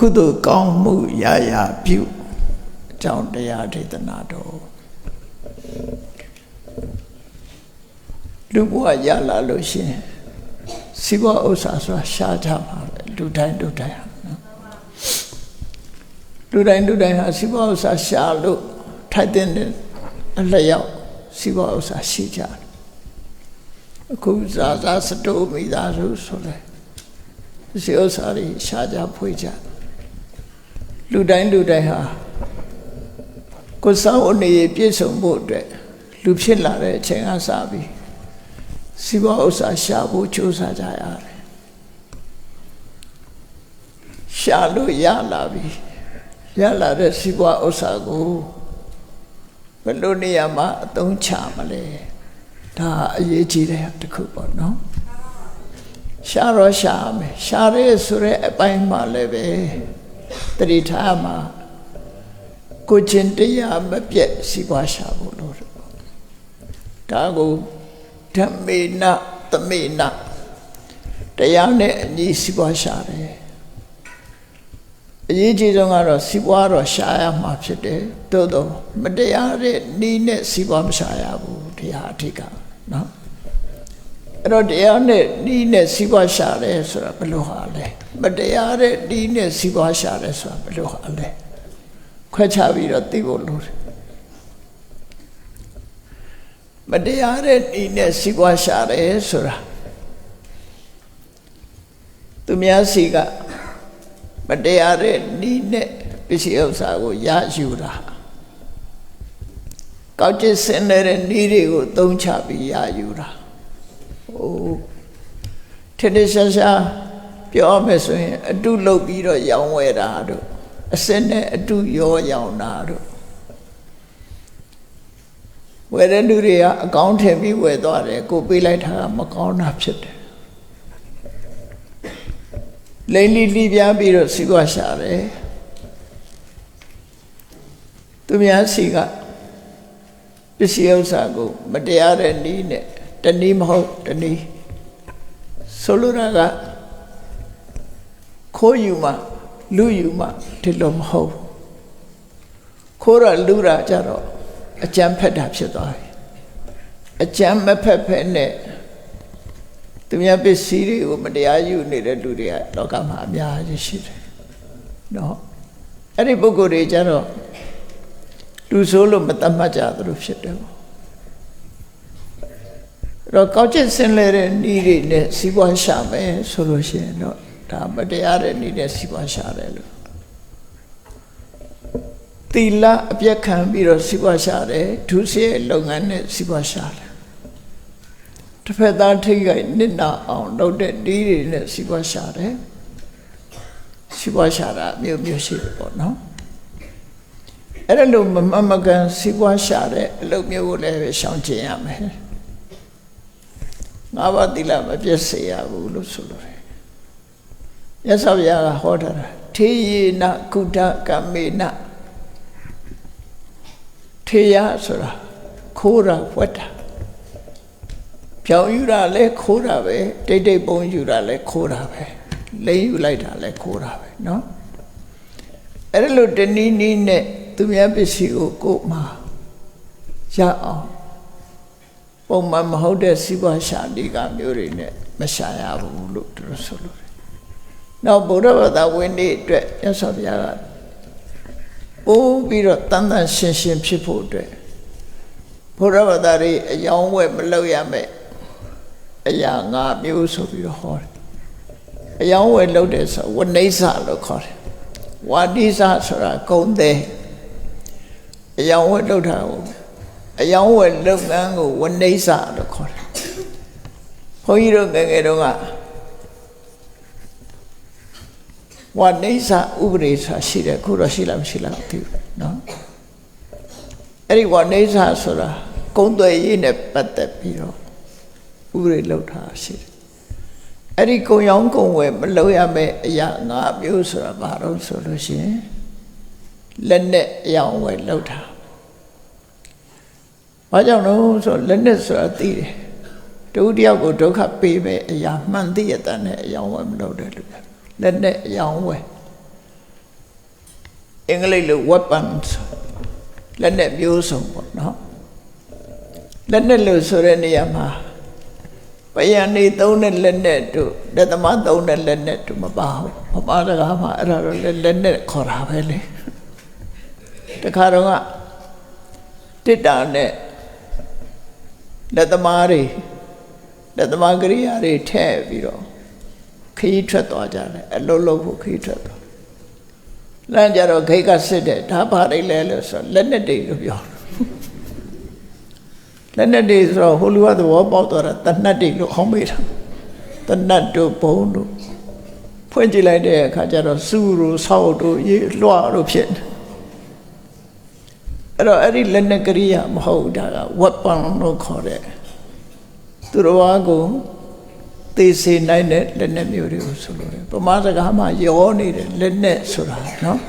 ကုသိုလ်ကောင်းမှုရာရာပြုအကြောင်းတရားဒေသနာတော်လူဘဝရလာလို့ရှိရင်စီဘဥစ္စာဆိုတာရှားကြပါပဲလူတိုင်းလူတိုင်းဟာနော်လူတိုင်းလူတိုင်းဟာစီဘဥစ္စာရှားလို့ထိုက်တဲ့အလျောက်စီဘဥစ္စာရှိကြတယ်အခုဇာဇာစတိုးမိသားစုဆိုလဲစီဥစ္စာတွေရှားကြဖွေးကြ လူတိုင်းလူတိုင်းဟာကိုယ်ဆောင်အနေပြည့်စုံဖို့အတွက်လူဖြစ်လာတဲ့အချိန်ကစပြီးစီးပွားဥစ္စာရှာဖို့ကြိုးစားကြရတယ်ရှာလို့ရလာပြီရလာတဲ့စီးပွားဥစ္စာကိုဘယ်လိုနေရာမှာအသုံးချမလဲဒါအရေးကြီးတဲ့တစ်ခုပေါ့နော်ရှာတော့ရှာမယ်ရှာရဲဆိုတဲ့အပိုင်းမှာလည်းပဲ တတိထားမှာကိုချင်းတရားမပြတ်စီးပွားရှာဖို့လို့ဒါကိုဓမ္မေနသမေနတရားနဲ့အညီစီးပွားရှာတယ်အရေးကြီးဆုံးကတော့စီးပွားတော့ရှာရမှာဖြစ်တယ်သို့တော့မတရားတဲ့နီးနဲ့စီးပွားမရှာရဘူးတရားအထက်ကနော် အဲ့တော့တရားနဲ့နီးနဲ့စီးပွားရှာတယ်ဆိုတာဘယ်လိုဟာလဲမတရားတဲ့နီးနဲ့စီးပွားရှာတယ်ဆိုတာဘယ်လိုဟာလဲခွဲခြားပြီးတော့သိဖို့လိုတယ်မတရားတဲ့ဤနဲ့စီးပွားရှာတယ်ဆိုတာသူများစီကမတရားတဲ့ဤနဲ့ပစ္စည်းဥစ္စာကိုရယူတာကောက်ကျစ်စင်တဲ့ဤတွေကိုသုံးချပြီးရယူတာဟို ထင်းထရှားရှားပြောမယ်ဆိုရင် အတုလုပ်ပြီးတော့ရောင်းဝယ်တာတို့အစင်းနဲ့အတုရောရောင်းတာတို့ဝယ်တဲ့လူတွေကအကောင်းထင်ပြီးဝယ်သွားတယ်ကိုပေးလိုက်တာကမကောင်းတာဖြစ်တယ်လိမ့်လီလီပြားပြီးတော့စီကွာရှာတယ်သူများစီကပစ္စည်းဥစ္စာကို မတရားတဲ့နည်းနဲ့တနည်းမဟုတ်တနည်း ဆိုလိုတာကခိုးယူမှလူယူမှဒီလိုမဟုတ်ခိုးရလူရကြတော့အကြမ်းဖက်တာဖြစ်သွားပြီအကြမ်းမဖက်ဖက်နဲ့သူများပစ္စည်းတွေကိုမတရားယူနေတဲ့လူတွေကလောကမှာအများကြီးရှိတယ်နော်အဲ့ဒီပုဂ္ဂိုလ်တွေကြတော့လူဆိုးလို့မတတ်မှတ်ကြသလိုဖြစ်တယ်ပေါ့ တော့ကောက်ကျစ်စင်လဲတဲ့ဤတွေနဲ့စီးပွားရှာမယ်ဆိုလို့ရှိရင်တော့ဒါမတရားတဲ့ဤနဲ့စီးပွားရှာတယ်လို့သီလအပြက်ခံပြီးတော့စီးပွားရှာတယ်ဒုစရိုက်လုပ်ငန်းနဲ့စီးပွားရှာတယ်တစ်ဖက်သားထိတ်ခိုက်နစ်နာအောင်လုပ်တဲ့ဒီတွေနဲ့စီးပွားရှာတယ်စီးပွားရှာတာမျိုးမျိုးရှိတယ်ပေါ့နော်အဲ့ဒါလို့မမမကန်စီးပွားရှာတဲ့အလုပ်မျိုးကိုလည်းရှောင်ကျင်ရမယ် ငါးပါးသီလမပြည့်စေရဘူးလို့ဆိုလို့တယ်မြတ်စွာဘုရားကဟောထားတာထေယေနကုဋ္ဌကမေနထေယဆိုတာခိုးတာဝတ်တာပြောင်းယူတာလဲခိုးတာပဲတိတ်တိတ်ပုံယူတာလဲခိုးတာပဲလိမ့်ယူလိုက်တာလဲခိုးတာပဲเนาะအဲ့လိုတနည်းနည်းနဲ့သူများပစ္စည်းကိုကိုယ်မှာရအောင် ပုံမှန်မဟုတ်တဲ့စီးပွားရှာဒီကမျိုးတွေနဲ့မရှာရဘူးလို့သူတို့ဆိုလို့တယ်။နောက်ဗုဒ္ဓဘာသာဝင်တွေအတွက်မြတ်စွာဘုရားကပိုးပြီးတော့တန်တန်ရှင်းရှင်းဖြစ်ဖို့အတွက်ဘုရားဘာသာတွေအယောင်းဝဲမလုပ်ရမယ်အရာငါမျိုးဆိုပြီးတော့ဟောတယ်အယောင်းဝဲလုပ်တယ်ဆိုဝနိစ္စလို့ခေါ်တယ်ဝါတိစဆိုတာဂုံသေးအယောင်းဝဲလုပ်တာကို အယောင်းဝယ်လုပ်ငန်းကိုဝနိစ္စလို့ခေါ်တယ်။ဘုန်းကြီးတို့ငယ်ငယ်တုန်းကဝနိစ္စဥပဒေစာရှိတယ်ခုတော့ရှိလားမရှိလားမသိဘူးနော်။အဲ့ဒီဝနိစ္စဆိုတာကုံသွယ်ရေးနဲ့ပတ်သက်ပြီးတော့ဥပဒေလောက်တာရှိတယ်။အဲ့ဒီကုံရောင်းကုံဝယ်မလုပ်ရမယ့်အရာငါမျိုးဆိုတာဘာလို့ဆိုလို့ရှိရင်လက်နဲ့အယောင်းဝယ်လောက်တာ ဘာကြောင့်လို့ဆိုလက်နဲ့ဆိုတာသိတယ်တူတယောက်ကိုဒုက္ခပေးမယ်အရာမှန်သိရတဲ့အယောင်ဝယ်မလုပ်တဲ့လူလက်နဲ့အယောင်ဝယ်အင်္ဂလိပ်လို weapons လက်နဲ့မျိုးစုံပေါ့နော်လက်နဲ့လို့ဆိုတဲ့နေရာမှာပယံနေသုံးတဲ့လက်နဲ့တို့လက်သမားသုံးတဲ့လက်နဲ့တို့မပါဘူးမပါတကားမှာအဲ့ဒါတော့လက်လက်နဲ့ခေါ်တာပဲလေတခါတော့ကတစ်တာနဲ့ လက်သမားတွေလက်သမားကရိယာတွေထည့်ပြီးတော့ခရီးထွက်သွားကြတယ်အလုံးလုံးဖို့ခရီးထွက်သွားလမ်းကြတော့ခိတ်ကစစ်တယ်ဒါဘာတွေလဲလို့ဆိုလက်နဲ့တွေလို့ပြောလက်နဲ့တွေဆိုတော့ဟိုလူကသဘောပေါက်သွားတာတနတ်တွေလို့ခေါင်းမေးတာတနတ်တို့ဘုံတို့ဖွင့်ကြည့်လိုက်တဲ့အခါကျတော့စူတို့ဆောက်တို့ရေလွှတ်တို့ဖြစ်နေ အဲ့တော့အဲ့ဒီလက်နဲ့ကရိယာမဟုတ်တာက weapon လို့ခေါ်တဲ့သူတော်ဘာကိုသေစေနိုင်တဲ့လက်နဲ့မျိုးတွေကိုဆိုလို့တယ်ပမာစကားမှာရောနေတယ်လက်နဲ့ဆိုတာနော်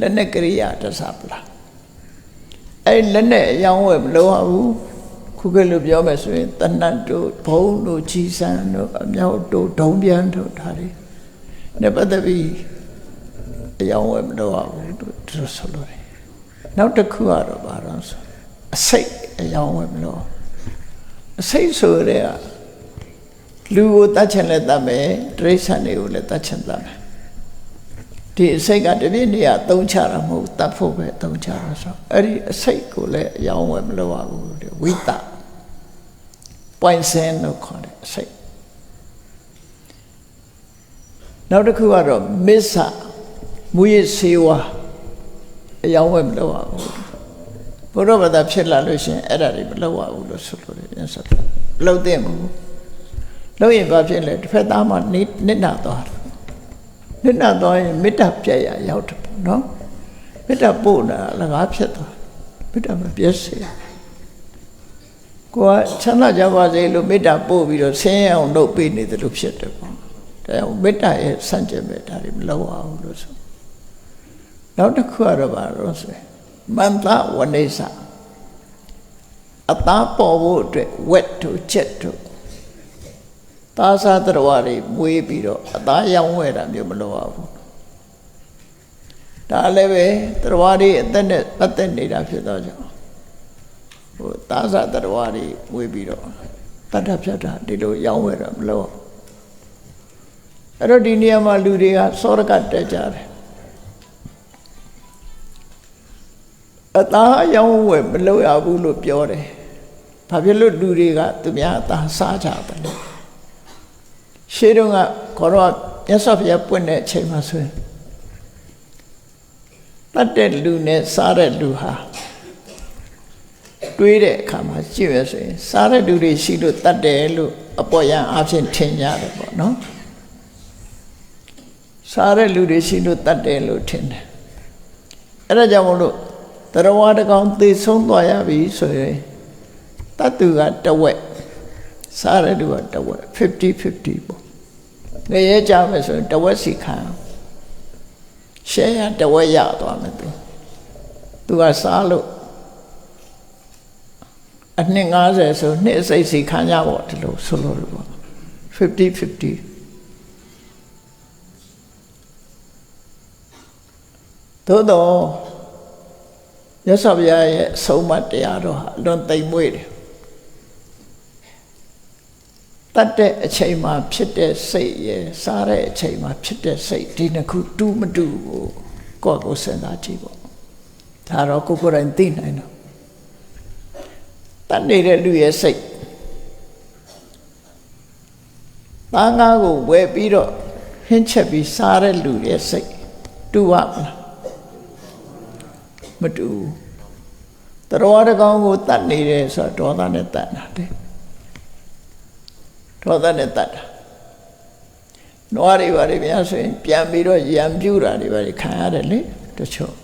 လက်နဲ့ကရိယာတစ္ဆပလားအဲ့လက်နဲ့အယောင်းဝယ်မလို့ရဘူးခုကလို့ပြောမယ်ဆိုရင်တဏတ်တို့ဘုံတို့ကြီးစံတို့အမြောက်တို့ဒုံပြန်တို့ဒါတွေနဲ့ပတ်သက်ပြီးအယောင်းဝယ်မလို့ရဘူးတို့ဆိုလို့တယ် နောက်တစ်ခုကတော့ဘာလို့ဆိုအစိတ်အယောင်းဝယ်မလို့အစိတ်ဆိုတဲ့ကလူကိုတတ်ချင်လဲတတ်မယ်တိရစ္ဆာန်တွေကိုလည်းတတ်ချင်တတ်မယ်ဒီအစိတ်ကတပြည့်နေရသုံးချတာမဟုတ်တတ်ဖို့ပဲသုံးချတာဆိုအဲ့ဒီအစိတ်ကိုလည်းအယောင်းဝယ်မလို့ရဘူးတဲ့ဝိတပွိုင်စင်လို့ခေါ်တယ်အစိတ်နောက်တစ်ခုကတော့မစ္ဆမူရစေဝါ အယောင်းဝယ်မလို့ရဘူးဘုရားဘာသာဖြစ်လာလို့ရှင်အဲ့ဒါတွေမလုပ်ရဘူးလို့ဆိုလို့ရတယ်ဆိုတော့လုပ်တဲ့ဘူးလုပ်ရင်ဘာဖြစ်လဲတစ်ဖက်သားမှနိနစ်နာသွားတယ်နစ်နာသွားရင်မေတ္တာပြည့်ရရောက်တယ်ပေါ့နော်မေတ္တာပို့တာလကားဖြစ်သွားမေတ္တာမပြည့်စေကိုကချမ်းသာကြပါစေလို့မေတ္တာပို့ပြီးတော့ဆင်းရဲအောင်လုပ်ပေးနေတယ်လို့ဖြစ်တယ်ပေါ့ဒါကြောင့်မေတ္တာရဲ့စံကျင်မေတ္တာတွေမလုပ်အောင်လို့ဆို နောက်တစ်ခုကတော့ဘာလို့ဆိုရင်မန္တဝနေသအသားပေါ်ဖို့အတွက်ဝက်တို့ချက်တို့သားစားတော်တွေမွေးပြီးတော့အသားရောင်းဝဲတာမျိုးမလုပ်ရဘူးဒါလည်းပဲတော်တွေအသက်နဲ့ပတ်သက်နေတာဖြစ်တော့ကြောင့်ဟိုသားစားတော်တွေမွေးပြီးတော့တတ်တဖြတ်တာဒီလိုရောင်းဝဲတာမလုပ်အဲ့တော့ဒီနေရာမှာလူတွေကစောရကတက်ကြတယ် အသားရောင်းဝဲမလုပ်ရဘူးလို့ပြောတယ်ဘာဖြစ်လို့လူတွေကသူများအသားစားကြတယ်လဲရှေးတုန်းကခေါ်တော့မြတ်စွာဘုရားပွင့်တဲ့အချိန်မှာဆိုရင်တတ်တဲ့လူနဲ့စားတဲ့လူဟာတွေးတဲ့အခါမှာကြည့်ရဆိုရင်စားတဲ့လူတွေရှိလို့တတ်တယ်လို့အပေါ်ရန်အဖြစ်ထင်ကြတယ်ပေါ့နော်စားတဲ့လူတွေရှိလို့တတ်တယ်လို့ထင်တယ်အဲ့ဒါကြောင့်မလို့ တရားဝါတကောင်သေဆုံးသွားရပြီဆိုရင်တတ်သူကတဝက်စားတဲ့လူကတဝက်50 50ပေါ့ငရဲကြမယ်ဆိုရင်တဝက်စီခံရှဲရတဝက်ရသွားမယ်သူသူကစားလို့အနှစ်90ဆိုနှစ်စိတ်စီခံရပေါ့ဒီလိုဆိုလို့ပေါ့50 50သို့တော့ ရသော်ဘုရားရဲ့အဆုံးအမတရားတော်ဟာအလွန်သိမ်မွေ့တယ်တတ်တဲ့အချိန်မှာဖြစ်တဲ့စိတ်ရယ်စားတဲ့အချိန်မှာဖြစ်တဲ့စိတ်ဒီနှစ်ခုတူးမတူကိုကိုယ့်ကိုစဉ်းစားကြည့်ပေါ့ဒါတော့ကိုကိုယ်တိုင်သိနိုင်တော့တတ်နေတဲ့လူရဲ့စိတ်သားငါးကိုဝယ်ပြီးတော့ဟင်းချက်ပြီးစားတဲ့လူရဲ့စိတ်တူပါမလား မတူတော်တကောင်ကိုတတ်နေတယ်ဆိုတော့ဒေါသနဲ့တတ်တာတဲ့ဒေါသနဲ့တတ်တာနွားတွေဘာတွေများဆိုရင်ပြန်ပြီးတော့ရံပြူတာတွေဘာတွေခံရတယ်လေတချို့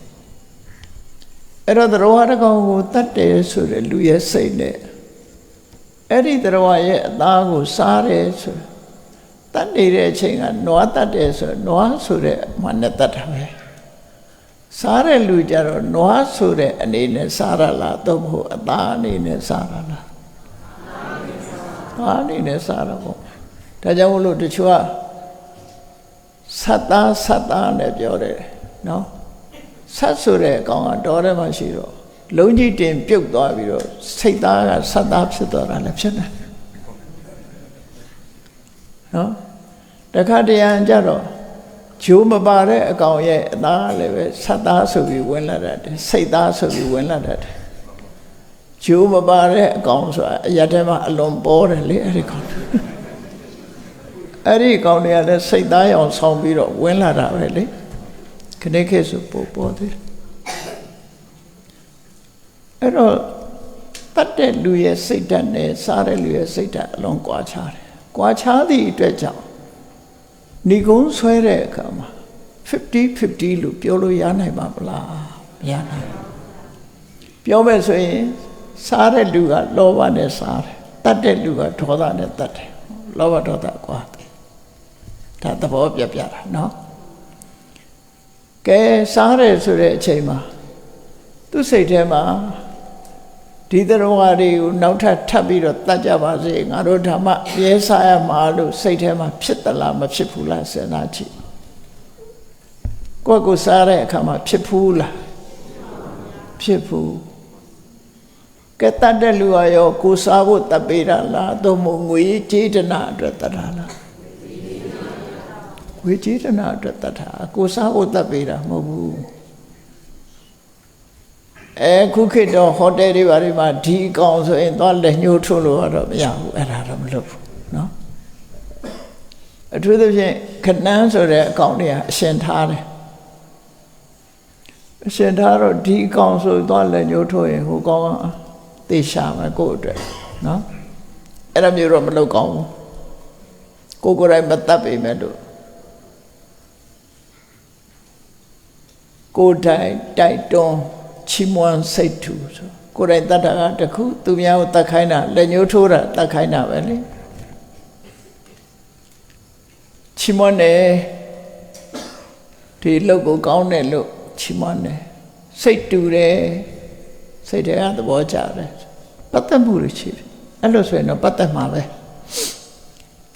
အဲ့တော့တရားတကောင်ကိုတတ်တယ်ဆိုတဲ့လူရဲ့စိတ်နဲ့အဲ့ဒီတရားရဲ့အသားကိုစားတယ်ဆိုတတ်နေတဲ့အချိန်ကနွားတတ်တယ်ဆိုနွားဆိုတဲ့မှနဲ့တတ်တာပဲ စားတဲ့လူကြတော့နွားဆိုတဲ့အနေနဲ့စားရလားသို့မဟုတ်အသားအနေနဲ့စားရလားအားအနေနဲ့စားရပေါ့ဒါကြောင့်မလို့တချို့ကဆတ်သားဆတ်သားနဲ့ပြောတယ်နော်ဆက်ဆိုတဲ့အကောင်ကတော်ထဲမှာရှိတော့လုံးကြီးတင်ပြုတ်သွားပြီးတော့စိတ်သားကဆက်သားဖြစ်သွားတာလည်းဖြစ်နေနော်တခါတရံကြတော့ ဂျိုးမပါတဲ့အကောင်ရဲ့အသားလည်းပဲဆက်သားဆိုပြီးဝင်လာတတ်တယ်စိတ်သားဆိုပြီးဝင်လာတတ်တယ်ဂျိုးမပါတဲ့အကောင်ဆိုတာအရက်ထဲမှာအလွန်ပေါ်တယ်လေအဲ့ဒီကောင်အဲ့ဒီကောင်တွေကလည်းစိတ်သားရောင်ဆောင်ပြီးတော့ဝင်လာတာပဲလေခဏခေတ်ဆိုပို့ပေါ်သေးတယ်အဲ့တော့တတ်တဲ့လူရဲ့စိတ်ဓာတ်နဲ့စားတဲ့လူရဲ့စိတ်ဓာတ်အလုံးကွာခြားတယ်။ကွာခြားသည့်အတွက်ကြောင့် ဏိကုံးဆွဲတဲ့အခါမှာ50 50လို့ပြောလို့ရနိုင်ပါမလားမရနိုင်ဘူး။ပြောမယ်ဆိုရင်စားတဲ့လူကလောဘနဲ့စားတယ်။တတ်တဲ့လူကဒေါသနဲ့တတ်တယ်။လောဘဒေါသကွာဒါသဘောပြပြတာနော်။ကဲစားတယ်ဆိုတဲ့အချိန်မှာသူ့စိတ်ထဲမှာ ဒီတရားဝါတွေကိုနောက်ထပ်ထပ်ပြီးတော့တတ်ကြပါစေငါတို့ဓမ္မရဲစားရမှာလို့စိတ်ထဲမှာဖြစ်သလားမဖြစ်ဘူးလားစဉ်းစားကြည့်ကိုယ့်ကိုစားတဲ့အခါမှာဖြစ်ဘူးလားဖြစ်ဘူးကဲတတ်တဲ့လူရောကိုစားဖို့တတ်ပေးတာလားသို့မဟုတ်ငွေကြေးတနာအတွက်တတ်တာလားငွေကြေးတနာအတွက်တတ်တာကိုစားဖို့တတ်ပေးတာမဟုတ်ဘူး အဲခုခေတ်တော့ဟိုတယ်တွေဘာတွေမှာဒီအကောင်ဆိုရင်သွားလက်ညှိုးထိုးလို့တော့မရဘူးအဲ့ဒါတော့မလုပ်ဘူးเนาะအထူးသဖြင့်ခဏန်းဆိုတဲ့အကောင်တွေကအရှင်ထားတယ်အရှင်ထားတော့ဒီအကောင်ဆိုသွားလက်ညှိုးထိုးရင်ဟိုကောင်ကသေရှာမယ်ကိုယ့်အတွက်เนาะအဲ့လိုမျိုးတော့မလုပ်ကောင်းဘူးကိုယ်ကိုယ်တိုင်မတတ်ပေမဲ့လို့ကိုယ်တိုင်တိုက်တွန်း ချီးမွမ်းစိတ်ထူဆိုကိုယ်တိုင်တတ်တာကတခုသူများကိုတတ်ခိုင်းတာလက်ညှိုးထိုးတာတတ်ခိုင်းတာပဲလေချီးမွမ်းတယ်ဒီလုပ်ကိုကောင်းတယ်လို့ချီးမွမ်းတယ်စိတ်တူတယ်စိတ်တွေကသဘောကျတယ်ပတ်သက်မှုတွေရှိတယ်အဲ့လိုဆိုရင်တော့ပတ်သက်မှာပဲ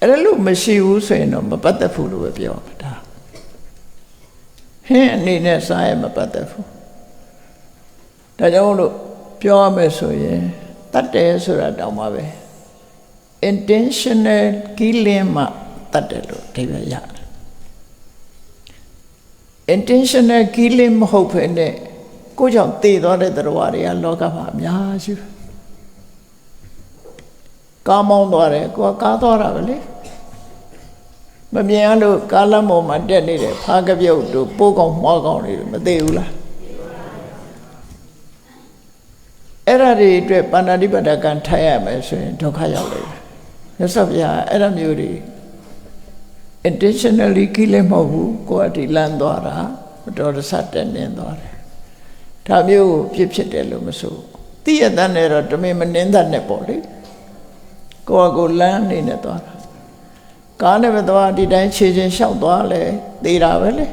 အဲ့လိုမရှိဘူးဆိုရင်တော့မပတ်သက်ဘူးလို့ပဲပြောမှာဒါဟင်းအနေနဲ့စားရမပတ်သက်ဘူး ဒါကြောင့်လို့ပြောရမယ်ဆိုရင်တတ်တယ်ဆိုတာတောင်းပါပဲ intentional killing မှတတ်တယ်လို့အဓိပ္ပာယ်ရတယ် intentional killing မဟုတ်ဘဲနဲ့ကိုကြောင့်တည်သွားတဲ့တရားတွေကလောကမှာအများကြီးကားမောင်းသွားတယ်ကိုကကားသွားတာပဲလေမမြင်ရလို့ကားလမ်းပေါ်မှာတက်နေတဲ့ဖားကပြုတ်တို့ပိုးကောင်မှောက်ကောင်တွေမသိဘူးလား အဲ့ဒါတွေအတွက်ပါဏာတိပတ္တကံထိုက်ရမယ်ဆိုရင်ဒုက္ခရောက်လိမ့်မယ်မြတ်စွာဘုရားအဲ့ဒါမျိုးတွေ intentionally ကိလေမဟုတ်ဘူးကိုယ်ကဒီလမ်းသွားတာမတော်တဆတက်နေသွားတယ်ဒါမျိုးကိုဖြစ်ဖြစ်တယ်လို့မဆိုတိရတန်နဲ့တော့တမင်မနှင်းတတ်နဲ့ပေါ့လေကိုယ့်ကကိုလမ်းနေနဲ့သွားတာကားနဲ့ပဲသွားဒီတိုင်းခြေချင်းလျှောက်သွားလဲသေးတာပဲလေ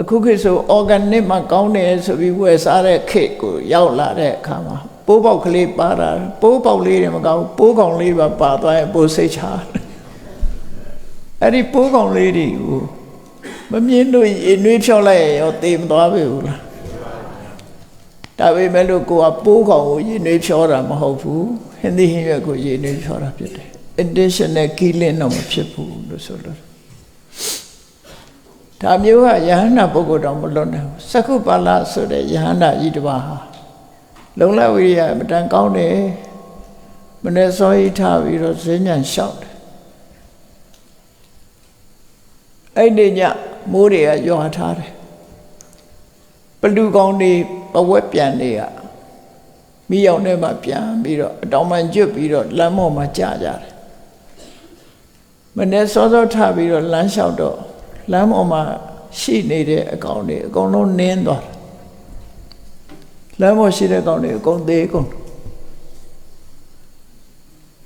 အခုခေတ်ဆို organic မှာကောင်းတယ်ဆိုပြီးဝယ်စားတဲ့ခေတ်ကိုရောက်လာတဲ့အခါမှာပိုးပေါက်ကလေးပါတာပိုးပေါက်လေးတွေမကောင်းပိုးကောင်လေးပါပါသွားရင်ပိုးစိတ်ချအဲ့ဒီပိုးကောင်လေးတွေကိုမမြင်လို့ရေနွေးဖြောက်လိုက်ရင်ရောသေမသွားပြီဘူးလားဒါပေမဲ့လို့ကိုကပိုးကောင်ကိုရေနွေးဖြောတာမဟုတ်ဘူးဟင်းသီးဟင်းရွက်ကိုရေနွေးဖြောတာဖြစ်တယ် additional killing တော့မဖြစ်ဘူးလို့ဆိုလို့ ဒါမျိုးကယဟန္တာပုဂ္ဂိုလ်တော်မလွတ်နိုင်ဘူးသက္ကုပါဠဆိုတဲ့ယဟန္တာကြီးတစ်ပါးဟာလုံလဝိရိယအမတန်ကောင်းတယ်မနေ့စောကြီးထားပြီးတော့ဈဉ္ဉံလျှောက်တယ်အဲ့ဒီညမိုးတွေကရွာထားတယ်ပလူကောင်းတွေပဝက်ပြန်တွေကမိရောက်ထဲမှာပြန်ပြီးတော့အတောင်မှန်ကျွတ်ပြီးတော့လမ်းမော်မှာကြာကြတယ်မနေ့စောစောထားပြီးတော့လမ်းလျှောက်တော့ လမ်းပေါ်မှာရှိနေတဲ့အကောင်တွေအကုန်လုံးနင်းသွားတယ်လမ်းပေါ်ရှိတဲ့ကောင်တွေအကုန်သေးကုန်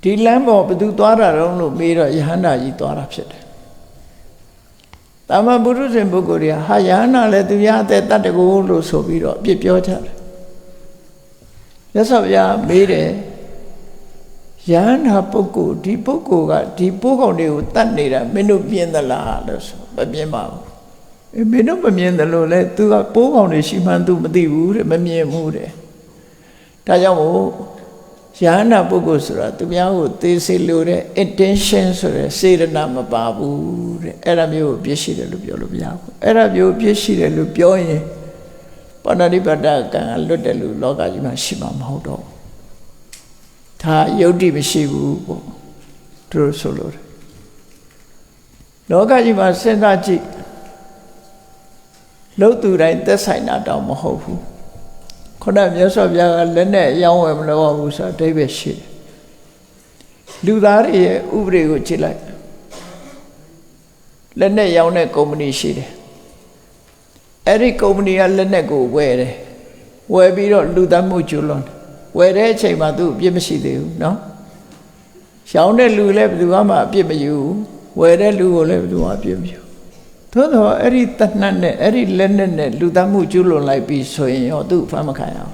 ဒီလမ်းပေါ်ဘသူသွားတာတော့လို့မေးတော့ယဟန္တာကြီးသွားတာဖြစ်တယ်။တာမန်ပုရုဇဉ်ပုဂ္ဂိုလ်တွေကဟာယဟန္တာလည်းသူရအသက်တတ်တကူလို့ဆိုပြီးတော့အပြစ်ပြောကြတယ်။မြတ်စွာဘုရားမေးတယ် ယဟန္တာပုဂ္ဂိုလ်ဒီပုဂ္ဂိုလ်ကဒီပိုးကောင်တွေကိုတတ်နေတာမင်းတို့ပြင်းသလားလို့ဆိုမပြင်းပါဘူးအေးမင်းတို့မမြင်တယ်လို့လဲ तू ကပိုးကောင်တွေရှိမှန်း तू မသိဘူးတဲ့မမြင်ဘူးတဲ့ဒါကြောင့်မို့ယဟနာပုဂ္ဂိုလ်ဆိုတာသူများကိုသိစေလို့တဲ့ intention ဆိုတဲ့စေတနာမပါဘူးတဲ့အဲ့ဒါမျိုးကိုပြည့်ရှိတယ်လို့ပြောလို့မရဘူးအဲ့ဒါမျိုးပြည့်ရှိတယ်လို့ပြောရင်ပဏာတိပတ္တကံကလွတ်တယ်လို့လောကကြီးမှာရှိမှာမဟုတ်တော့ဘူး ဒါယုတ်တိမရှိဘူးပေါ့သူတို့ဆိုလို့တယ်လောကကြီးမှာစဉ်းစားကြည့်လို့သူတိုင်းသက်ဆိုင်တာတောင်မဟုတ်ဘူးခုနမြတ်စွာဘုရားကလက်နဲ့ရောင်းဝယ်မလုပ်ဘူးဆိုတော့အတိပ္ပယ်ရှိတယ်လူသားတွေရဲ့ဥပဒေကိုကြည့်လိုက်လက်နဲ့ရောင်းတဲ့ကုမ္ပဏီရှိတယ်အဲ့ဒီကုမ္ပဏီကလက်နဲ့ကိုဝယ်တယ်ဝယ်ပြီးတော့လူသားမှုကျွလွန် ဝယ်တဲ့အချိန်မှာသူအပြစ်မရှိသေးဘူးเนาะရောင်းတဲ့လူလည်းဘယ်သူမှအပြစ်မယူဘူးဝယ်တဲ့လူကိုလည်းဘယ်သူမှအပြစ်မယူသို့တော့အဲ့ဒီတဏှတ်နဲ့အဲ့ဒီလက်နဲ့နဲ့လူသားမှုကျွလွန်လိုက်ပြီးဆိုရင်ရောသူ့ဖမ်းမခံရအောင်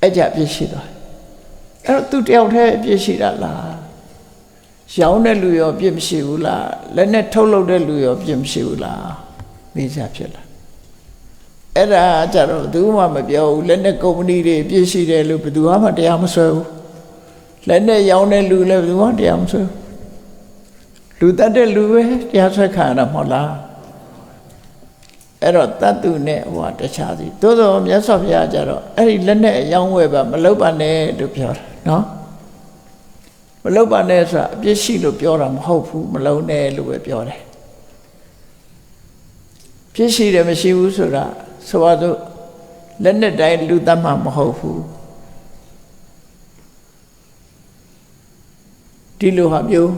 အဲ့ကြအပြစ်ရှိသွားအဲ့တော့သူတယောက်တည်းအပြစ်ရှိတာလားရောင်းတဲ့လူရောအပြစ်မရှိဘူးလားလက်နဲ့ထုတ်လုပ်တဲ့လူရောအပြစ်မရှိဘူးလားမေးချဖြစ်လာ အဲ့ဒါကြတော့ဘယ်သူမှမပြောဘူးလက်နဲ့ကုမ္ပဏီတွေအပြစ်ရှိတယ်လို့ဘယ်သူမှတရားမဆွဲဘူးလက်နဲ့ရောင်းတဲ့လူလည်းဘယ်သူမှတရားမဆွဲဘူးလူတတ်တဲ့လူပဲတရားဆွဲခံရတာမဟုတ်လားအဲ့တော့တတ်သူနဲ့ဟိုတခြားစီသို့တော်မြတ်စွာဘုရားကြတော့အဲ့ဒီလက်နဲ့အယောင်းဝဲပါမလုပ်ပါနဲ့လို့ပြောတာနော်မလုပ်ပါနဲ့ဆိုတာအပြစ်ရှိလို့ပြောတာမဟုတ်ဘူးမလုံးနဲ့လို့ပဲပြောတယ်ပြစ်ရှိတယ်မရှိဘူးဆိုတာ ဆိုပါစို့လက်နဲ့တိုင်းလူတတ်မှမဟုတ်ဘူးဒီလိုဟာမျိုး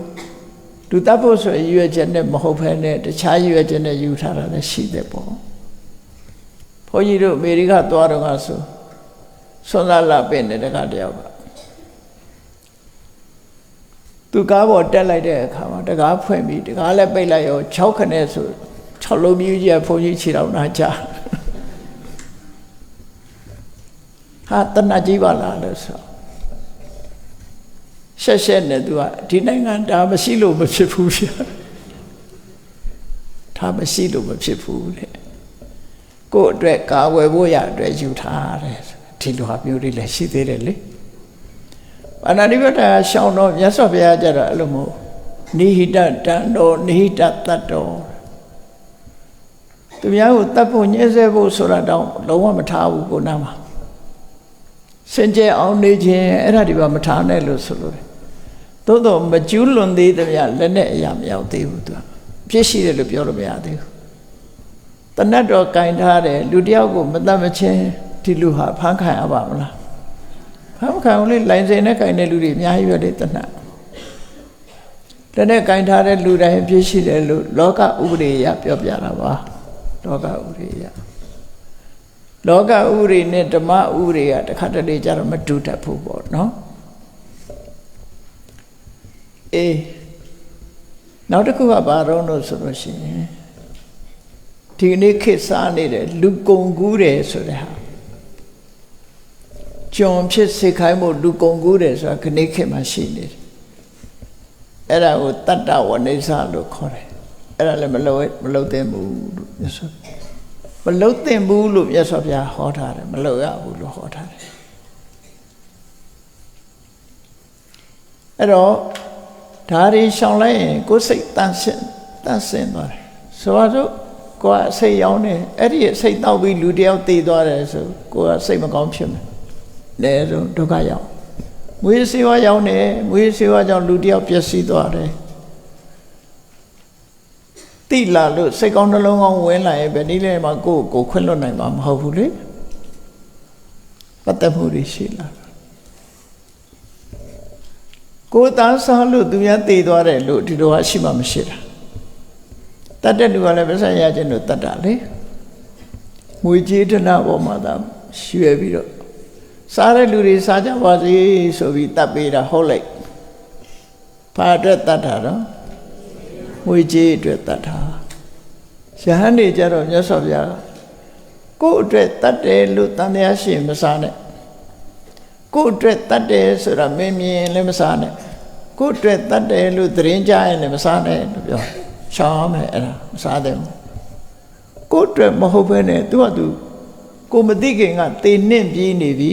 လူတတ်ဖို့ဆိုရည်ရွယ်ချက်နဲ့မဟုတ်ဘဲနဲ့တခြားရည်ရွယ်ချက်နဲ့ယူထားတာလည်းရှိတယ်ပေါ့ဘုန်းကြီးတို့အမေရိကသွားတော့ကဆိုဆွမ်းလာလာပင်တဲ့တခါတယောက်ကသူကားပေါ်တက်လိုက်တဲ့အခါမှာတကားဖွင့်ပြီးတကားလည်းပိတ်လိုက်ရော6ခနဲ့ဆို6လုံးမြူးကြီးဘုန်းကြီးခြေတော်နာကြ ဟာတဏှာကြီးပါလားလို့ဆိုရှက်ရှက်နဲ့သူကဒီနိုင်ငံဒါမရှိလို့မဖြစ်ဘူးဗျာဒါမရှိလို့မဖြစ်ဘူးတဲ့ကိုယ့်အတွက်ကာဝယ်ဖို့ရအတွက်ယူထားတယ်ဒီလိုဟာမျိုးတွေလည်းရှိသေးတယ်လေအနာတိပတ္တရှောင်းတော့မြတ်စွာဘုရားကြတော့အဲ့လိုမို့နိဟိတတံတော်နိဟိတတတ်တော်သူများကိုတတ်ဖို့ညှဲဆဲဖို့ဆိုတာတော့လုံးဝမထားဘူးကိုနာမှာ စင်ကြယ်အောင်နေခြင်းအဲ့ဒါဒီပါမထားနဲ့လို့ဆိုလို့သို့တော့မကျူးလွန်သေးတဲ့မြလက်နဲ့အရာမရောက်သေးဘူးသူကပြည့်ရှိတယ်လို့ပြောလို့မရသေးဘူးတနတ်တော်ကင်ထားတယ်လူတယောက်ကိုမတတ်မချင်းဒီလူဟာဖမ်းခံရပါမလားဖမ်းခံလို့လိုင်စင်နဲ့ကင်တဲ့လူတွေအများကြီးပဲလေတနတ်လက်နဲ့ကင်ထားတဲ့လူတိုင်းပြည့်ရှိတယ်လို့လောကဥပဒေအရပြောပြတာပါလောကဥပဒေအရ လောကဥပဒေနဲ့ဓမ္မဥပဒေကတစ်ခါတလေကြတော့မတူတတ်ဘူးပေါ့နော်အေးနောက်တစ်ခုကဘာတော့လို့ဆိုလို့ရှိရင်ဒီနေ့ခေတ်စားနေတဲ့လူကုံကူးတယ်ဆိုတဲ့ဟာကျွန်ဖြစ်စေခိုင်းဖို့လူကုံကူးတယ်ဆိုတာခဏခေတ်မှာရှိနေတယ်အဲ့ဒါကိုတတ္တဝနိစ္စလို့ခေါ်တယ်အဲ့ဒါလည်းမလုပ်မလုပ်သင့်ဘူးလို့မြတ်စွာ မလုပ်သင့်ဘူးလို့မြတ်စွာဘုရားဟောထားတယ်မလုပ်ရဘူးလို့ဟောထားတယ်အဲ့တော့ဒါတွေရှောင်လိုက်ရင်ကိုယ်စိတ်တန့်ရှင်းတန့်ရှင်းသွားတယ်ဆိုတော့ကိုယ်ကစိတ်ရောင်းနေအဲ့ဒီစိတ်တောက်ပြီးလူတယောက်တည်သွားတယ်ဆိုကိုယ်ကစိတ်မကောင်းဖြစ်မယ်လဲဆိုဒုက္ခရောက်မွေးစေဝါရောက်နေမွေးစေဝါကြောင့်လူတယောက်ပျက်စီးသွားတယ် တိလာလို့စိတ်ကောင်းနှလုံးကောင်းဝင်လာရင်ဘယ်နည်းလဲမှာကိုယ့်ကိုခွင့်လွတ်နိုင်မှာမဟုတ်ဘူးလေပတ်သက်မှုတွေရှိလာကိုယ်သားစားလို့သူများတည်သွားတယ်လို့ဒီလိုဟာရှိမှမရှိတာတတ်တဲ့လူကလည်းပြဿနာရခြင်းလို့တတ်တာလေငွေကြေးဒနာပေါ်မှာသာရွှဲပြီးတော့စားတဲ့လူတွေစားကြပါစေဆိုပြီးတတ်ပေးတာဟုတ်လိုက်ဘာအတွက်တတ်တာတော့ ငွေကြေးအတွက်တတ်တာရဟန်းတွေကြတော့မြတ်စွာဘုရားကိုယ့်အတွက်တတ်တယ်လို့တန်တရားရှင်မစားနဲ့ကိုယ့်အတွက်တတ်တယ်ဆိုတာမင်းမြင်လည်းမစားနဲ့ကိုယ့်အတွက်တတ်တယ်လို့သတင်းကြရင်လည်းမစားနဲ့လို့ပြောရှောင်းမယ်အဲ့ဒါမစားတယ်ကိုယ်အတွက်မဟုတ်ဘဲနဲ့သူကသူကိုမသိခင်ကတေနှင့်ပြေးနေပြီ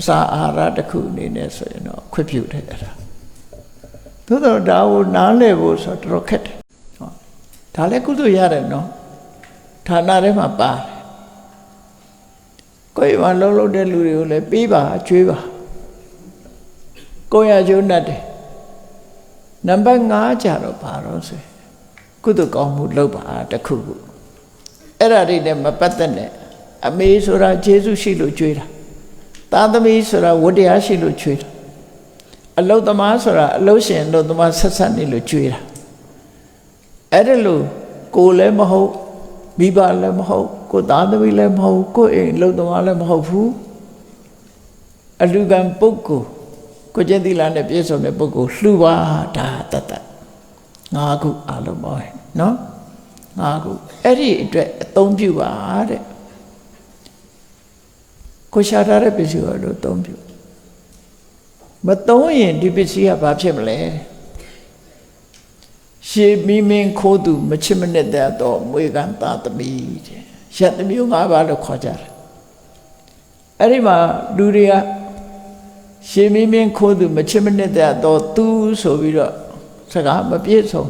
အစာအာဟာရတစ်ခုအနေနဲ့ဆိုရင်တော့ခွင့်ပြုတယ်အဲ့ဒါ သို့တော့ဒါကိုနားလည်ဖို့ဆိုတော့တော်တော်ခက်တယ်ဟောဒါလည်းကုသိုလ်ရတယ်နော်ဌာနထဲမှာပါတယ်ကိုယ်မှာလုံးလုံးတဲ့လူတွေကိုလည်းပေးပါအကျွေးပါကိုယ်ရကျိုးနဲ့တယ်နံပါတ်5ကြတော့ဘာတော့ဆိုရင်ကုသိုလ်ကောင်းမှုလုပ်ပါတစ်ခုခုအဲ့ဒါတွေနဲ့မပတ်သက်နဲ့အမေဆိုတာယေရှုရှိလို့ကြွေးတာသားသမီးဆိုတာဝတ္တရားရှိလို့ကြွေးတာ အလုတ်သမားဆိုတာအလုတ်ရှင်အလုတ်သမားဆက်ဆက်နေလို့ကြွေးတာအဲ့ဒါလို့ကိုယ်လည်းမဟုတ်မိဘလည်းမဟုတ်ကိုယ်သားသမီးလည်းမဟုတ်ကိုယ်အိမ်အလုတ်သမားလည်းမဟုတ်ဘူးအလူကံပုဂ္ဂိုလ်ကိုကျင့်သီလနဲ့ပြည့်စုံတဲ့ပုဂ္ဂိုလ်လှူပါဒါတတ်တတ်ငါးခုအလုံးပါပဲနော်ငါးခုအဲ့ဒီအတွက်အသုံးပြုပါတဲ့ကိုရှာထားတဲ့ပစ္စည်းကိုလို့အသုံးပြု မသုံးရင်ဒီပစ္စည်းကဘာဖြစ်မလဲရှေမီမင်းခိုးသူမချစ်မနစ်တဲ့တော့မွေကံသာသမီတဲ့ရတမျိုးငါးပါးလို့ခေါ်ကြတယ်အဲ့ဒီမှာလူတွေကရှေမီမင်းခိုးသူမချစ်မနစ်တဲ့တော့သူဆိုပြီးတော့စကားမပြည့်စုံ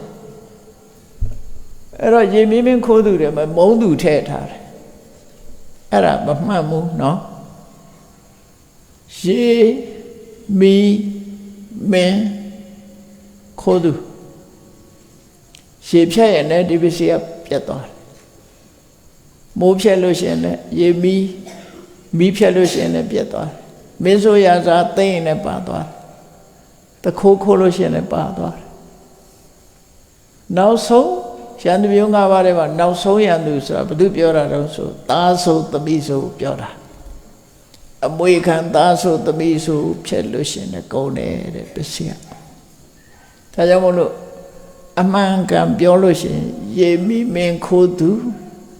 အဲ့တော့ရေမင်းမင်းခိုးသူတွေမှာမုံသူထည့်ထားတယ်အဲ့ဒါမမှန်ဘူးเนาะရေ မီမင်းခိုးသူရေဖြတ်ရင်လည်းဒီပစ္စည်းကပြတ်သွားတယ်မိုးဖြတ်လို့ရှိရင်လည်းရေမီမီးဖြတ်လို့ရှိရင်လည်းပြတ်သွားတယ်မင်းဆိုရစားသိရင်လည်းပါသွားတယ်တခိုးခိုးလို့ရှိရင်လည်းပါသွားတယ်နောက်ဆုံးရန်သူမျိုး၅ပါးထဲမှာနောက်ဆုံးရန်သူဆိုတာဘု து ပြောတာတော့ဆိုသားဆိုသမီးဆိုပြောတာ အမွေခံသားဆိုသမီးဆိုဖြတ်လို့ရှင်လည်းကုန်တယ်တဲ့ပစ္စည်းကဒါကြောင့်မို့လို့အမှန်ကန်ပြောလို့ရှင်ရေမိမင်းခိုးသူ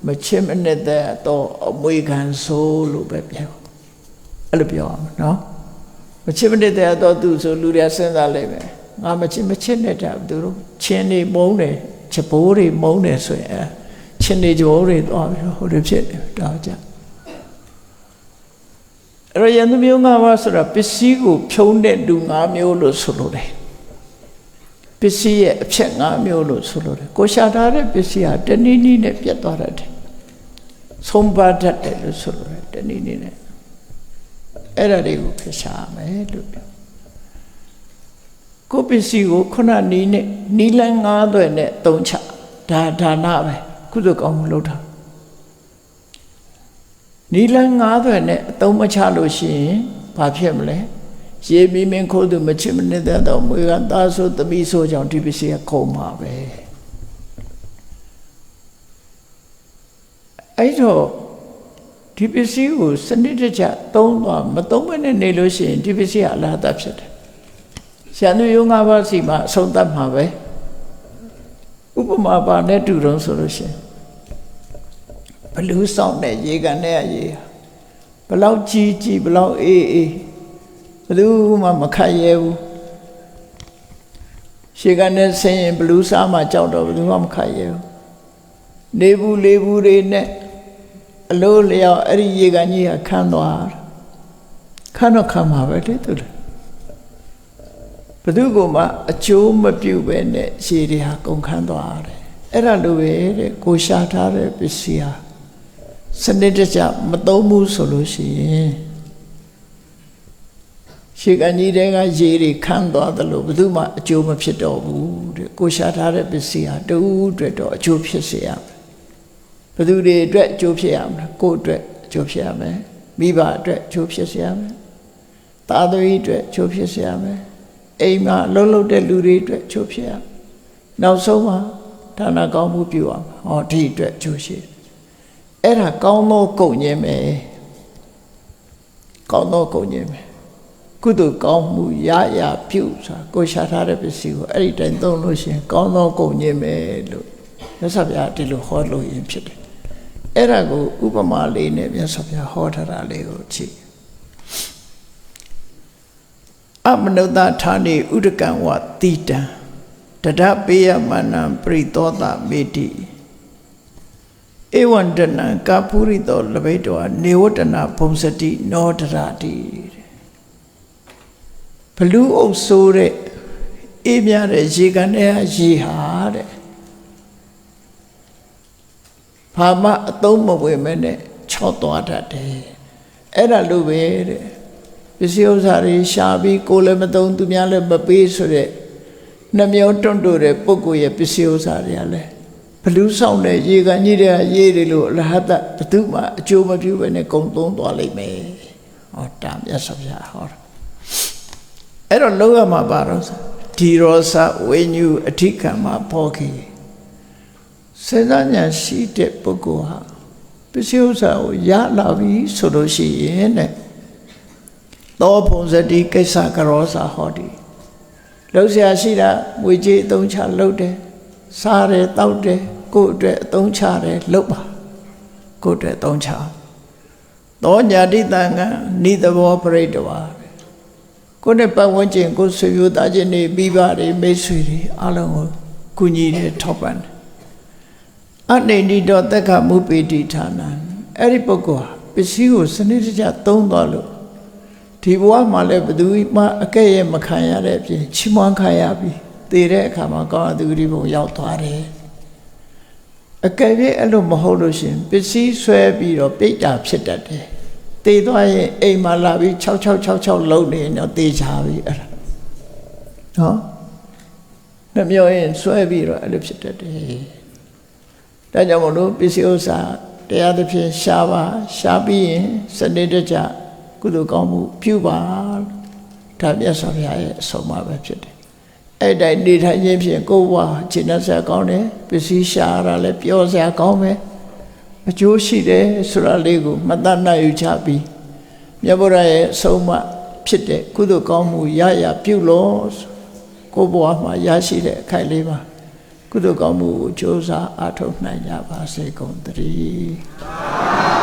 မချစ်မနစ်တော့အမွေခံဆိုလို့ပဲပြောအဲ့လိုပြောအောင်နော်မချစ်မနစ်တော့သူဆိုလူတွေစဉ်းစားလိုက်မယ်ငါမချစ်မချစ်နဲ့တာသူတို့ချင်းနေမုန်းတယ်ချဘိုးတွေမုန်းတယ်ဆိုရင်ချင်းနေချဘိုးတွေသွားပြီးတော့ဟိုလိုဖြစ်တယ်ဒါကြ အဲ့တော့ယန္တမျိုး၅ပါးဆိုတာပစ္စည်းကိုဖြုံးတဲ့လူ၅မျိုးလို့ဆိုလိုတယ်ပစ္စည်းရဲ့အဖြစ်၅မျိုးလို့ဆိုလိုတယ်ကိုရှာထားတဲ့ပစ္စည်းဟာတနည်းနည်းနဲ့ပြတ်သွားတတ်တယ်ဆုံးပါတတ်တယ်လို့ဆိုလိုတယ်တနည်းနည်းနဲ့အဲ့ဒါတွေကိုဖြစ်ရှာမယ်လို့ပြောကိုပစ္စည်းကိုခုနနီးနဲ့နီးလန်း၅သွဲ့နဲ့သုံးချဒါဒါနပဲကုသိုလ်ကောင်းမှုလုပ်တာ နီလန်း၅သွဲ့နဲ့အသုံးမချလို့ရှိရင်ဘာဖြစ်မလဲရေမီမင်းခိုးသူမချစ်မနစ်တဲ့တော့မွေကသားဆိုသမီးဆိုကြောင့်ဒီပစ္စည်းကခုံမှာပဲအဲ့တော့ဒီပစ္စည်းကိုစနစ်တကျသုံးသွားမသုံးမနဲ့နေလို့ရှိရင်ဒီပစ္စည်းကအလားတဖြစ်တယ်ရန်သူယုံငါးပါးစီမှာအဆုံးသတ်မှာပဲဥပမာပါနဲ့တူတော့ဆိုလို့ရှိရင်ဘ လူးဆောင်တဲ့ရေကန်တဲ့ရေဘလောက်ကြီးကြီးဘလောက်အေးအေးဘလူးမှမခတ်ရဲဘူးရှေကန်နဲ့ဆင်းရင်ဘလူးစားမှကြောက်တော့ဘလူးမှမခတ်ရဲဘူးနေဘူးလေဘူးတွေနဲ့အလို့လျောက်အဲ့ဒီရေကန်ကြီးကခန်းသွားခန်းတော့ခန်းမှာပဲလေသူလေဘသူကမှအကျိုးမပြုတ်ပဲနဲ့ရှည်တွေဟာကုန်ခန်းသွားတယ်အဲ့ဒါလိုပဲတဲ့ကိုရှာထားတဲ့ပစ္စည်းဟာ စနစ်တကျမသုံးဘူးဆိုလို့ရှိရင်ရှေကန်ကြီးတွေကရေတွေခန်းသွားတယ်လို့ဘသူမှအကျိုးမဖြစ်တော့ဘူးတဲ့ကိုရှာထားတဲ့ပစ္စည်းဟာတူအတွက်တော့အကျိုးဖြစ်စေရမယ်ဘသူတွေအတွက်အကျိုးဖြစ်ရမယ်ကိုယ့်အတွက်အကျိုးဖြစ်ရမယ်မိဘအတွက်အကျိုးဖြစ်စေရမယ်သားသမီးအတွက်အကျိုးဖြစ်စေရမယ်အိမ်မှာလှုပ်လှုပ်တဲ့လူတွေအတွက်အကျိုးဖြစ်ရမယ်နောက်ဆုံးမှာဒါနကောင်းမှုပြုရမယ်ဟောဒီအတွက်အကျိုးရှိတယ် အဲ့ဒါကောင်းသောကုန်ခြင်းပဲကောင်းသောကုန်ခြင်းပဲကုသိုလ်ကောင်းမှုရရပြုဆိုတာကိုရှာထားတဲ့ပစ္စည်းကိုအဲ့ဒီတိုင်းသုံးလို့ရှိရင်ကောင်းသောကုန်ခြင်းပဲလို့မြတ်စွာဘုရားဒီလိုဟောလို့ရင်ဖြစ်တယ်အဲ့ဒါကိုဥပမာလေးနဲ့မြတ်စွာဘုရားဟောထားတာလေးကိုကြည့်အမနုဿဌာနေဥဒကံဝတိတံတဒပေယမနံပရိသောတမေတိ ဧဝံတနံကာပုရိတောလဘိတောနေဝတနာဘုံစတိနောဒရာတိတဲ့ဘလူးအုပ်ဆိုးတဲ့အေးမြတဲ့ရေကန်တဲ့ရေဟာတဲ့ဘာမှအသုံးမဝင်မဲနဲ့ချော့သွားတတ်တယ်အဲ့ဒါလိုပဲတဲ့ပစ္စည်းဥစ္စာတွေရှာပြီးကိုယ်လည်းမသုံးသူများလည်းမပေးဆိုတဲ့နှမျောတွန့်တိုတဲ့ပုဂ္ဂိုလ်ရဲ့ပစ္စည်းဥစ္စာတွေကလည်းဘ လူးဆောင်တဲ့ရေကန်ကြီးတဲ့ရေတွေလို့အလဟတဘသူမှအကျိုးမပြုဘဲနဲ့ကုံသုံးသွားလိမ့်မယ်ဟောတာမြတ်စွာဘုရားဟောတာအဲ့တော့လောကမှာပါတော့ဒီရောစဝိညုအဋ္ဌကမ္မဖောခေစေတညာရှိတဲ့ပုဂ္ဂိုလ်ဟာပစ္စည်းဥစ္စာကိုရလာပြီဆိုလို့ရှိရင်တဲ့သောဘုံစတိကိစ္စကရောစာဟောဒီလှုပ်ရှားရှိတာငွေကြေးအသုံးချလှုပ်တယ်စားတယ်တောက်တယ် ကိုယ့်အတွက်အသုံးချတယ်လှုပ်ပါကိုယ့်အတွက်အသုံးချသောညာတိတံကနိသဘောပရိတဝါကိုယ့်နဲ့ပတ်ဝန်းကျင်ကိုယ်ဆွေမျိုးသားချင်းတွေပြီးပါတယ်မိတ်ဆွေတွေအားလုံးကိုကုညီတယ်ထောက်ပံ့တယ်အနေနိတောတက္ကမုပေတိဌာနံအဲ့ဒီပုဂ္ဂိုလ်ဟာပစ္စည်းကိုစနစ်တကျသုံးသွားလို့ဒီဘဝမှာလည်းဘယ်သူမှအကဲ့ရဲ့မခံရတဲ့အပြင်ချီးမွမ်းခံရပြီတည်တဲ့အခါမှာကောင်းအသူဂရိဘုံရောက်သွားတယ် အကယ်၍အဲ့လိုမဟုတ်လို့ရှင်ပစ္စည်းဆွဲပြီးတော့ပိတ်တာဖြစ်တတ်တယ်တည်သွားရင်အိမ်မှာလာပြီး6666လုံးနေတော့တည်ချပြီအဲ့ဒါနော်နှမျောရင်ဆွဲပြီးတော့အဲ့လိုဖြစ်တတ်တယ်ဒါကြောင့်မလို့ပစ္စည်းဥစ္စာတရားသဖြင့်ရှားပါရှားပြီးရင်စနစ်တကျကုသိုလ်ကောင်းမှုပြုပါဒါမြတ်စွာဘုရားရဲ့အဆုံးအမပဲဖြစ်တယ် အဲ့တိုင်းနေထိုင်ခြင်းဖြင့်ကိုယ်ဝါခြေနှက်ဆရာကောင်းတယ်ပစ္စည်းရှားရတာလည်းပြောစရာကောင်းပဲအကျိုးရှိတယ်ဆိုတာလေးကိုမတတ်နိုင်ယူချပြီးမြတ်ဗုဒ္ဓရဲ့အဆုံးအမဖြစ်တဲ့ကုသိုလ်ကောင်းမှုရရပြုလို့ကိုယ်ဘဝမှာရရှိတဲ့အခိုက်လေးပါကုသိုလ်ကောင်းမှုကိုကြိုးစားအားထုတ်နိုင်ကြပါစေကုန်သတည်း